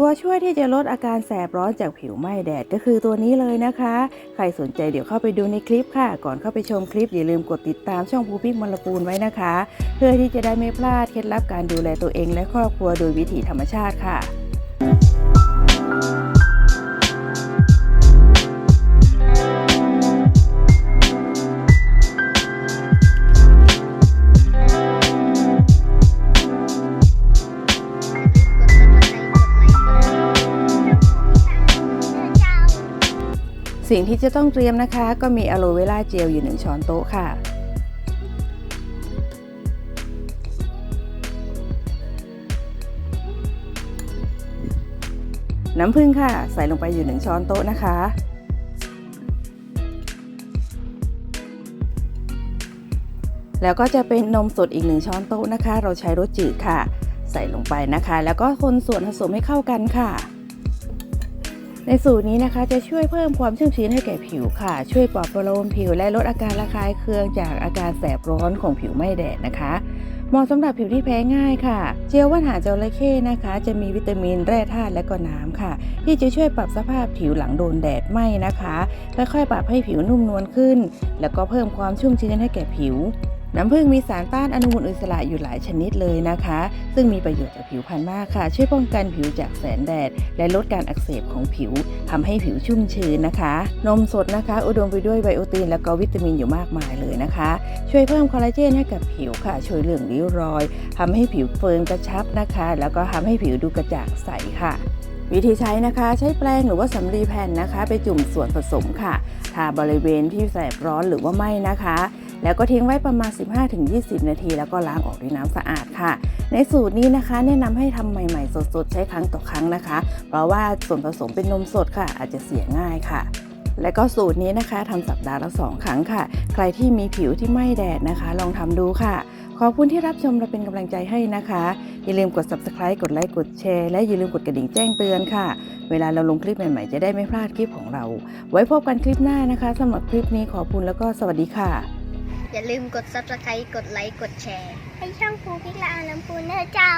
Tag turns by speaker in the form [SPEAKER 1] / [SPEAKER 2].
[SPEAKER 1] ตัวช่วยที่จะลดอาการแสบร้อนจากผิวไหม้แดดก็คือตัวนี้เลยนะคะ ใครสนใจเดี๋ยวเข้าไปดูในคลิปค่ะ ก่อนเข้าไปชมคลิปอย่าลืมกดติดตามช่องภูพิกมลปูนไว้นะคะ เพื่อที่จะได้ไม่พลาดเคล็ดลับการดูแลตัวเองและครอบครัวโดยวิถีธรรมชาติค่ะ สิ่งที่จะต้องเตรียมนะคะ ก็มีอะโลเวราเจลอยู่ 1 ช้อนโต๊ะค่ะ น้ำผึ้งค่ะ ใส่ลงไปอยู่ 1 ช้อนโต๊ะนะคะ แล้วก็จะเป็นนมสดอีก 1 ช้อนโต๊ะนะคะ เราใช้รสจืดค่ะ ใส่ลงไปนะคะ แล้วก็คนส่วนผสมให้เข้ากันค่ะ ในสูตรนี้นะคะจะช่วยเพิ่มความชุ่มชื้นให้แก่ผิวค่ะ ช่วยปลอบประโลมผิวและลดอาการระคายเคืองจากอาการแสบร้อนของผิวไม้แดดนะคะเหมาะสำหรับผิวที่แพ้ง่ายค่ะ เจลว่านหาจระเข้นะคะ จะมีวิตามินแร่ธาตุและก็น้ำค่ะ ที่จะช่วยปรับสภาพผิวหลังโดนแดดไหม้นะคะค่อยๆปรับให้ผิวนุ่มนวลขึ้น แล้วก็เพิ่มความชุ่มชื้นให้แก่ผิว น้ำผึ้งมีสารต้านอนุมูลอิสระอยู่หลายชนิดเลยนะคะ ซึ่งมีประโยชน์ต่อผิวพรรณมากค่ะ ช่วยป้องกันผิวจากแสงแดด และลดการอักเสบของผิวทำให้ผิวชุ่มชื้นนะคะ นมสดนะคะ อุดมไปด้วยไบโอตินและก็วิตามินอยู่มากมายเลยนะคะ ช่วยเพิ่มคอลลาเจนให้กับผิวค่ะ ช่วยเรื่องริ้วรอยทำให้ผิวเฟิร์มกระชับนะคะ แล้วก็ทำให้ผิวดูกระจ่างใสค่ะวิธีใช้นะคะใช้แปรงหรือว่าสำลีแผ่นนะคะ ไปจุ่มส่วนผสมค่ะทาบริเวณที่แสบร้อนหรือว่าไหม้นะคะ แล้วก็ทิ้งไว้ประมาณ 15-20 นาที แล้วก็ล้างออกด้วยน้ำสะอาดค่ะ ในสูตรนี้นะคะ แนะนำให้ทำใหม่ๆ สดๆ ใช้ครั้งต่อครั้งนะคะ เพราะว่าส่วนผสมเป็นนมสดค่ะ อาจจะเสียง่ายค่ะและก็สูตรนี้นะคะทำสัปดาห์ละสองครั้งค่ะ ใครที่มีผิวที่ไม้แดดนะคะ ลองทำดูค่ะ ขอบคุณที่รับชมและเป็นกำลังใจให้นะคะ อย่าลืมกด subscribe กดไลค์กดแชร์และอย่าลืมกดกระดิ่งแจ้งเตือนค่ะ เวลาเราลงคลิปใหม่ๆ จะได้ไม่พลาดคลิปของเรา ไว้พบกันคลิปหน้านะคะสำหรับคลิปนี้ขอบคุณแล้วก็สวัสดีค่ะ
[SPEAKER 2] อย่าลืมกด subscribe กดไลค์ กดแชร์ ให้ช่องภูพิกละอาลำพูนเนอเจ้า